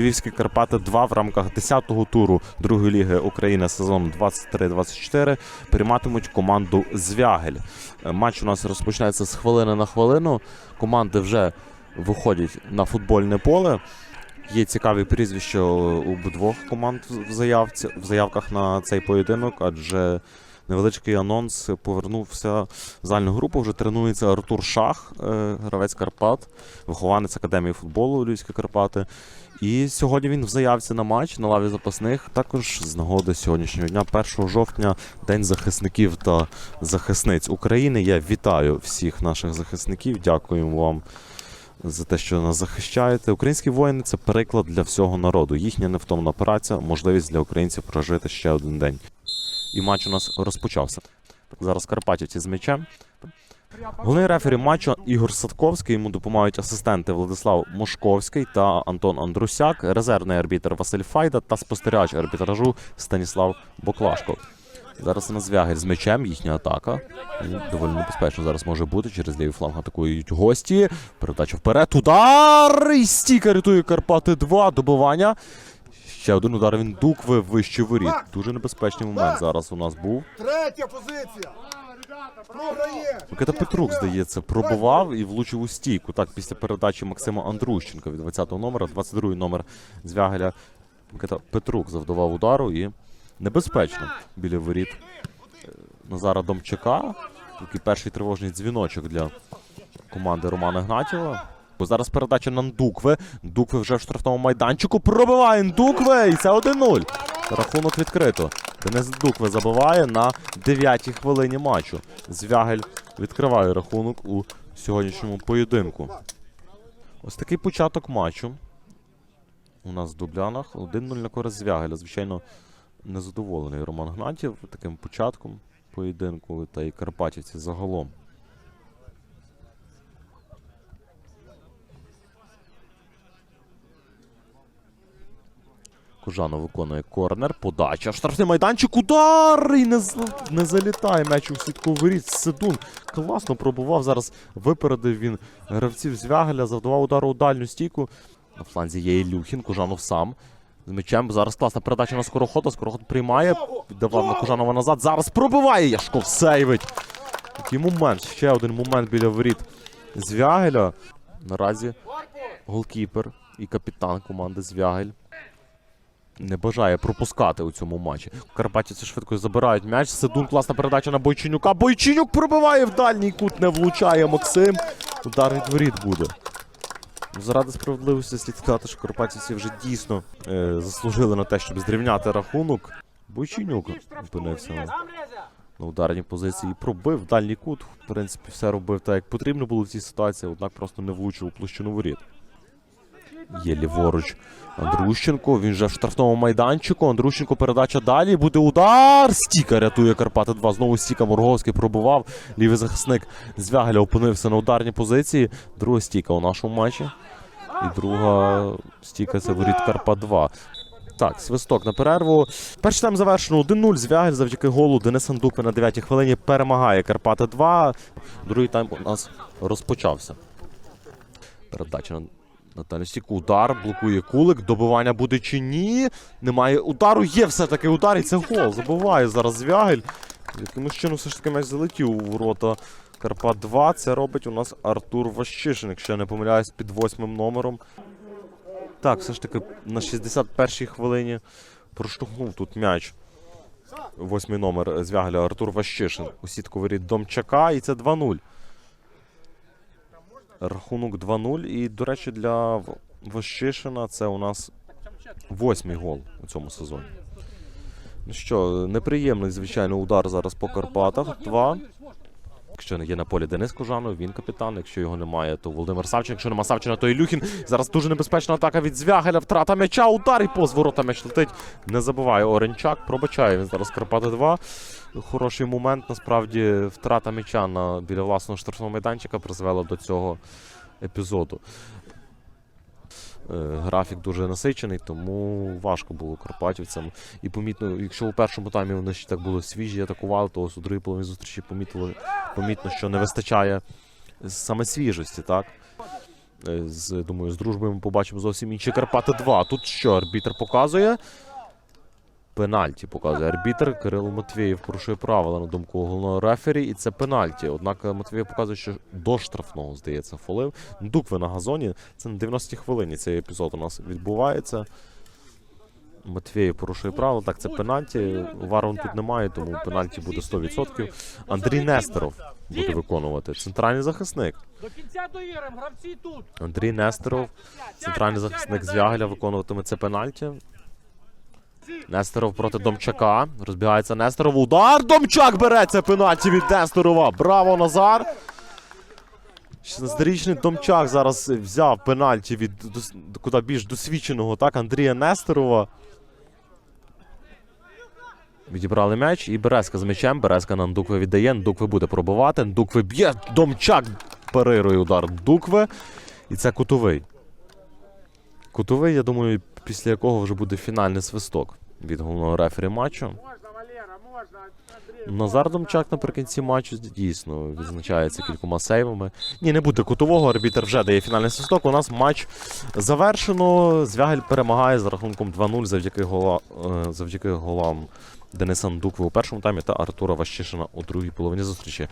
Львівські Карпати 2 в рамках 10-го туру другої ліги України сезону 23-24 прийматимуть команду Звягель. Е, Матч у нас розпочинається з хвилини на хвилину. Команди вже виходять на футбольне поле. Є цікаві прізвища у обидвох команд в заявці в заявках на цей поєдинок, адже невеличкий анонс повернувся в загальну групу. Вже тренується Артур Шах, е, гравець Карпат, вихованець академії футболу Львівські Карпати. І сьогодні він в заявці на матч на лаві запасних. Також з нагоди сьогоднішнього дня, 1 жовтня, День захисників та захисниць України. Я вітаю всіх наших захисників. Дякуємо вам за те, що нас захищаєте. Українські воїни це приклад для всього народу. Їхня невтомна праця, можливість для українців прожити ще один день. І матч у нас розпочався. Зараз Карпатівці з м'ячем. Головний рефері матчу Ігор Садковський. Йому допомагають асистенти Владислав Мошковський та Антон Андрусяк, резервний арбітр Василь Файда та спостерігач арбітражу Станіслав Боклашко. Зараз на звягель з м'ячем, їхня атака. Доволі небезпечно зараз може бути. Через лівий фланг атакують гості. Передача вперед. Удар! І стійка рятує Карпати 2. Добивання. Ще один удар він дукви вище воріт. Дуже небезпечний момент зараз у нас був. Третя позиція. Микита Петрук, здається, пробував і влучив у стійку. Так, після передачі Максима Андрущенка від 20-го номера, 22-й номер Звягеля. Микита Петрук завдавав удару і небезпечно біля воріт е, Назара Домчака. Такий перший тривожний дзвіночок для команди Романа Гнатєва. Бо зараз передача на Ndukwe. Ndukwe вже в штрафному майданчику. Пробиває Ndukwe! І це 1-0. Рахунок відкрито. Денис Ndukwe забиває на 9-й хвилині матчу. Звягель відкриває рахунок у сьогоднішньому поєдинку. Ось такий початок матчу. У нас в Дублянах 1-0 на користь Звягеля. Звичайно, незадоволений Роман Гнатів таким початком поєдинку та і Карпатівці загалом. Кужанов виконує корнер, подача, штрафний майданчик, удар! І не, з- не залітає м'яч у сітку воріт. Седун класно пробував. Зараз випередив він гравців Звягеля, завдавав удару у дальню стійку. На фланзі є Ілюхін, Кужанов сам. З м'ячем. Зараз класна передача на скорохода. Скороход приймає, віддавав на Кужанова назад. Зараз пробиває Яшков сейвить. Який момент, ще один момент біля воріт Звягеля. Наразі голкіпер і капітан команди Звягель не бажає пропускати у цьому матчі. Карпатівці швидко забирають м'яч. Седун класна передача на Бойченюка. Бойченюк пробиває в дальній кут, не влучає Максим. Удар від воріт буде. Заради справедливості слід сказати, що Карпатівці вже дійсно е, заслужили на те, щоб зрівняти рахунок. Бойченюк опинився на, на ударній позиції. Пробив дальній кут. В принципі, все робив так, як потрібно було в цій ситуації, однак просто не влучив у площину воріт. Є ліворуч Андрущенко. Він вже в штрафному майданчику. Андрущенко передача далі. Буде удар. Стіка рятує Карпати 2. Знову стіка Морговський пробував. Лівий захисник Звягеля опинився на ударній позиції. Друга стіка у нашому матчі. І друга стіка це воріт Карпат 2. Так, свисток на перерву. Перший тайм завершено 1-0. Звягель завдяки голу Денис Андупи на 9-й хвилині перемагає Карпати 2. Другий тайм у нас розпочався. Передача на Наталя Стіку. Удар, блокує кулик. Добивання буде чи ні. Немає удару. Є все-таки удар, і це гол. Забиває зараз Звягель. Якимось чином все ж таки м'яч залетів у ворота Карпат 2. Це робить у нас Артур Ващишин, якщо я не помиляюсь, під восьмим номером. Так, все ж таки на 61-й хвилині проштовхнув тут м'яч. Восьмий номер Звягеля Артур Ващишин. У сітку воріт Домчака, і це 2-0. Рахунок 2-0. І, до речі, для Вощишина це у нас восьмий гол у цьому сезоні. Ну що, неприємний, звичайно, удар зараз по Карпатах. Два. Якщо не є на полі Денис Кожанов, він капітан. Якщо його немає, то Володимир Савчин. Якщо нема Савчина, то Ілюхін. Зараз дуже небезпечна атака від Звягеля. Втрата м'яча, удар і поз ворота м'яч летить. Не забуває Оренчак. Пробачає він зараз Карпати 2. Хороший момент. Насправді втрата м'яча на біля власного штрафного майданчика призвела до цього епізоду. Е, Графік дуже насичений, тому важко було карпатівцям. І помітно, якщо у першому таймі вони ще так були свіжі, атакували, то у другій половині зустрічі помітили, помітно, що не вистачає саме свіжості, так? Е, З, думаю, з дружбою ми побачимо зовсім інші Карпати 2. Тут що, арбітр показує? Пенальті показує арбітр. Кирило Матвієв порушує правила на думку головного рефері, і це пенальті. Однак Матвієв показує, що до штрафного, здається, фолив. Дукви на газоні. Це на 90-й хвилині цей епізод у нас відбувається. Матвієв порушує правила. Так, це пенальті. Варон тут немає, тому пенальті буде 100%. Андрій Нестеров буде виконувати. Центральний захисник. До кінця доїрем, гравці тут. Андрій Нестеров, центральний захисник Звягеля, виконуватиме це пенальті. Нестеров проти Домчака. Розбігається Нестеров. Удар! Домчак бере це пенальті від Нестерова. Браво, Назар! 16-річний Домчак зараз взяв пенальті від куди більш досвідченого, так, Андрія Нестерова. Відібрали м'яч і Березка з м'ячем. Березка на Ndukve віддає. Ndukve буде пробувати. Ndukve б'є. Домчак парирує удар Ndukve. І це кутовий. Кутовий, я думаю, після якого вже буде фінальний свисток від головного рефері матчу. Назар Домчак наприкінці матчу дійсно відзначається кількома сейвами. Ні, не буде кутового. Арбітер вже дає фінальний свисток. У нас матч завершено. Звягель перемагає з рахунком 2-0 завдяки, гола, е, завдяки голам Дениса Ndukve у першому таймі та Артура Ващишина у другій половині зустрічі.